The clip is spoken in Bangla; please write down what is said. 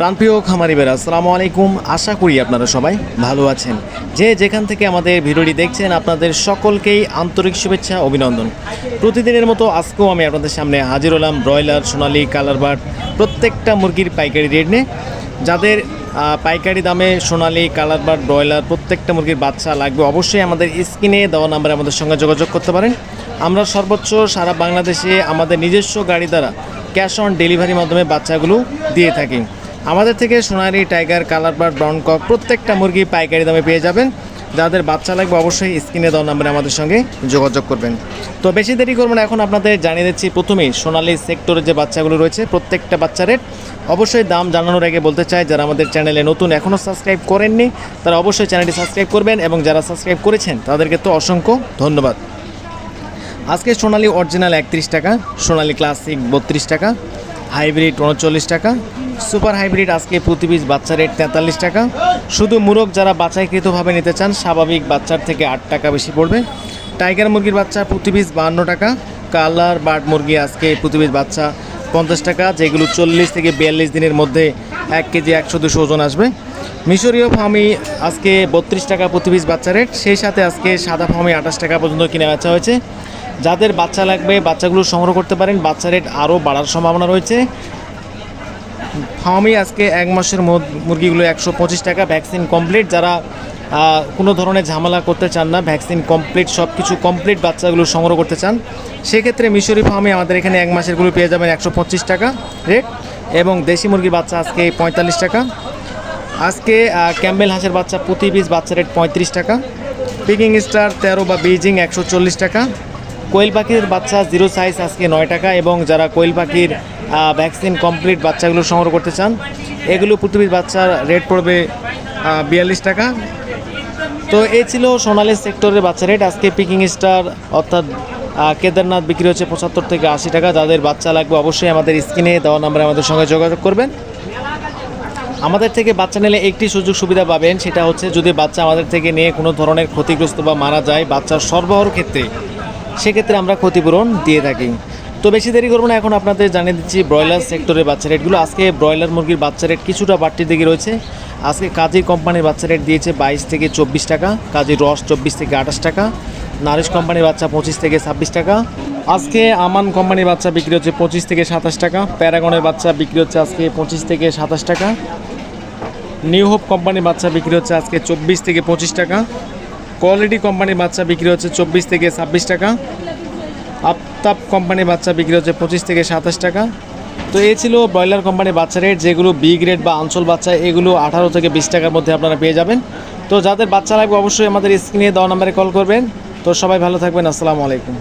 প্রাণপ্রিয় খামারি বেরা আসসালামু আলাইকুম। আশা করি আপনারা সবাই ভালো আছেন। যে যেখান থেকে আমাদের ভিডিওটি দেখছেন, আপনাদের সকলকেই আন্তরিক শুভেচ্ছা, অভিনন্দন। প্রতিদিনের মতো আজকেও আমি আপনাদের সামনে হাজির হলাম ব্রয়লার, সোনালি কালার বার্ড প্রত্যেকটা মুরগির পাইকারি রেট নিয়ে। যাদের পাইকারি দামে সোনালি কালার বার্ড ব্রয়লার প্রত্যেকটা মুরগির বাচ্চা লাগবে, অবশ্যই আমাদের স্ক্রিনে দেওয়া নাম্বারে আমাদের সঙ্গে যোগাযোগ করতে পারেন। আমরা সর্বোচ্চ সারা বাংলাদেশে আমাদের নিজস্ব গাড়ি দ্বারা ক্যাশ অন ডেলিভারির মাধ্যমে বাচ্চাগুলো দিয়ে থাকি। আমাদের থেকে Sonali, tiger colour bird brown cock প্রত্যেকটা মুরগি পাইকারি দামে পেয়ে যাবেন। যাদের বাচ্চা লাগবে অবশ্যই স্ক্রিনে দেওয়া নাম্বারে আমাদের সঙ্গে যোগাযোগ করবেন। তো বেশি দেরি করব না, এখন আপনাদের জানিয়ে দিচ্ছি প্রথমেই সোনালি সেক্টরের যে বাচ্চাগুলো রয়েছে, প্রত্যেকটা বাচ্চা রেট। অবশ্যই দাম জানানোর আগে বলতে চাই, যারা আমাদের চ্যানেলে নতুন এখনও সাবস্ক্রাইব করেননি, তারা অবশ্যই চ্যানেলটি সাবস্ক্রাইব করবেন এবং যারা সাবস্ক্রাইব করেছেন, তাদেরকে তো অসংখ্য ধন্যবাদ। আজকে সোনালি অরিজিনাল একত্রিশ টাকা, সোনালি ক্লাসিক বত্রিশ টাকা, হাইব্রিড উনচল্লিশ টাকা সুপার হাইব্রিড আজকে প্রতি পিস বাচ্চা রেট তেতাল্লিশ টাকা। শুধু মুরগ যারা বাছাইকৃতভাবে নিতে চান, স্বাভাবিক বাচ্চার থেকে আট টাকা বেশি পড়বে। টাইগার মুরগির বাচ্চা প্রতি পিস বাহান্ন টাকা। কালার বার্ড মুরগি আজকে প্রতি পিস বাচ্চা পঞ্চাশ টাকা, যেগুলো চল্লিশ থেকে বিয়াল্লিশ দিনের মধ্যে এক কেজি একশো দুশো ওজন আসবে। মিশরীয় ফার্মি আজকে বত্রিশ টাকা প্রতি পিস বাচ্চা রেট সেই সাথে আজকে সাদা ফার্মি আঠাশ টাকা পর্যন্ত কিনে বেচা হয়েছে। যাদের বাচ্চা লাগবে, বাচ্চাগুলো সংগ্রহ করতে পারেন। বাচ্চা রেট আরও বাড়ার সম্ভাবনা রয়েছে। ফার্মি আজকে এক মাসের মুরগিগুলো একশো পঁচিশ টাকা, ভ্যাকসিন কমপ্লিট। যারা কোনো ধরনের ঝামেলা করতে চান না, ভ্যাকসিন কমপ্লিট সব কিছু কমপ্লিট, বাচ্চাগুলো সংগ্রহ করতে চান, সেক্ষেত্রে মিশরি ফার্মে আমাদের এখানে এক মাসেরগুলো পেয়ে যাবেন একশো পঁচিশ টাকা রেট। এবং দেশি মুরগির বাচ্চা আজকে পঁয়তাল্লিশ টাকা। আজকে ক্যাম্বেল হাঁসের বাচ্চা প্রতি পিস বাচ্চা রেট পঁয়ত্রিশ টাকা। পিকিং স্টার তেরো বা বেজিং একশো চল্লিশ টাকা। কোয়েল পাখির বাচ্চা জিরো সাইজ আজকে নয় টাকা এবং যারা কোয়েল পাখির ভ্যাকসিন কমপ্লিট বাচ্চাগুলো সংগ্রহ করতে চান, এগুলো পৃথিবীর বাচ্চার রেট পড়বে বিয়াল্লিশ টাকা। তো এই ছিল সোনালি সেক্টরের বাচ্চা রেট। আজকে পিকিং স্টার অর্থাৎ কেদারনাথ বিক্রি হচ্ছে পঁচাত্তর থেকে আশি টাকা। যাদের বাচ্চা লাগবে অবশ্যই আমাদের স্ক্রিনে দেওয়া নাম্বারে আমাদের সঙ্গে যোগাযোগ করবেন। আমাদের থেকে বাচ্চা নিলে একটি সুযোগ সুবিধা পাবেন, সেটা হচ্ছে যদি বাচ্চা আমাদের থেকে নিয়ে কোনো ধরনের ক্ষতিগ্রস্ত বা মারা যায়, বাচ্চার সরবরাহর ক্ষেত্রে। সেক্ষেত্রে আমরা ক্ষতিপূরণ দিয়ে থাকি। তো বেশি দেরি করব না, এখন আপনাদের জানিয়ে দিচ্ছি ব্রয়লার সেক্টরের বাচ্চা রেটগুলো। আজকে ব্রয়লার মুরগির বাচ্চা রেট কিছুটা বাড়তির দিকে রয়েছে। আজকে কাজী কোম্পানির বাচ্চা রেট দিয়েছে বাইশ থেকে চব্বিশ টাকা, কাজী রস চব্বিশ থেকে আঠাশ টাকা, নারিশ কোম্পানির বাচ্চা পঁচিশ থেকে ছাব্বিশ টাকা। আজকে আমান কোম্পানির বাচ্চা বিক্রি হচ্ছে পঁচিশ থেকে সাতাশ টাকা, প্যারাগনের বাচ্চা বিক্রি হচ্ছে আজকে পঁচিশ থেকে সাতাশ টাকা। নিউ হোপ কোম্পানির বাচ্চা বিক্রি হচ্ছে আজকে চব্বিশ থেকে পঁচিশ টাকা কোয়ালিটি কোম্পানির বাচ্চা বিক্রি হচ্ছে চব্বিশ থেকে ছাব্বিশ টাকা। আপতাপ কোম্পানির বাচ্চা বিক্রি হচ্ছে পঁচিশ থেকে সাতাশ টাকা। তো এই ছিল ব্রয়লার কোম্পানির বাচ্চা রেট, যেগুলো বি গ্রেড বা আঞ্চল বাচ্চা, এগুলো আঠারো থেকে বিশ টাকার মধ্যে আপনারা পেয়ে যাবেন। তো যাদের বাচ্চা লাগবে অবশ্যই আমাদের স্ক্রিনে দেওয়া নম্বরে কল করবেন। তো সবাই ভালো থাকবেন, আসসালামু আলাইকুম।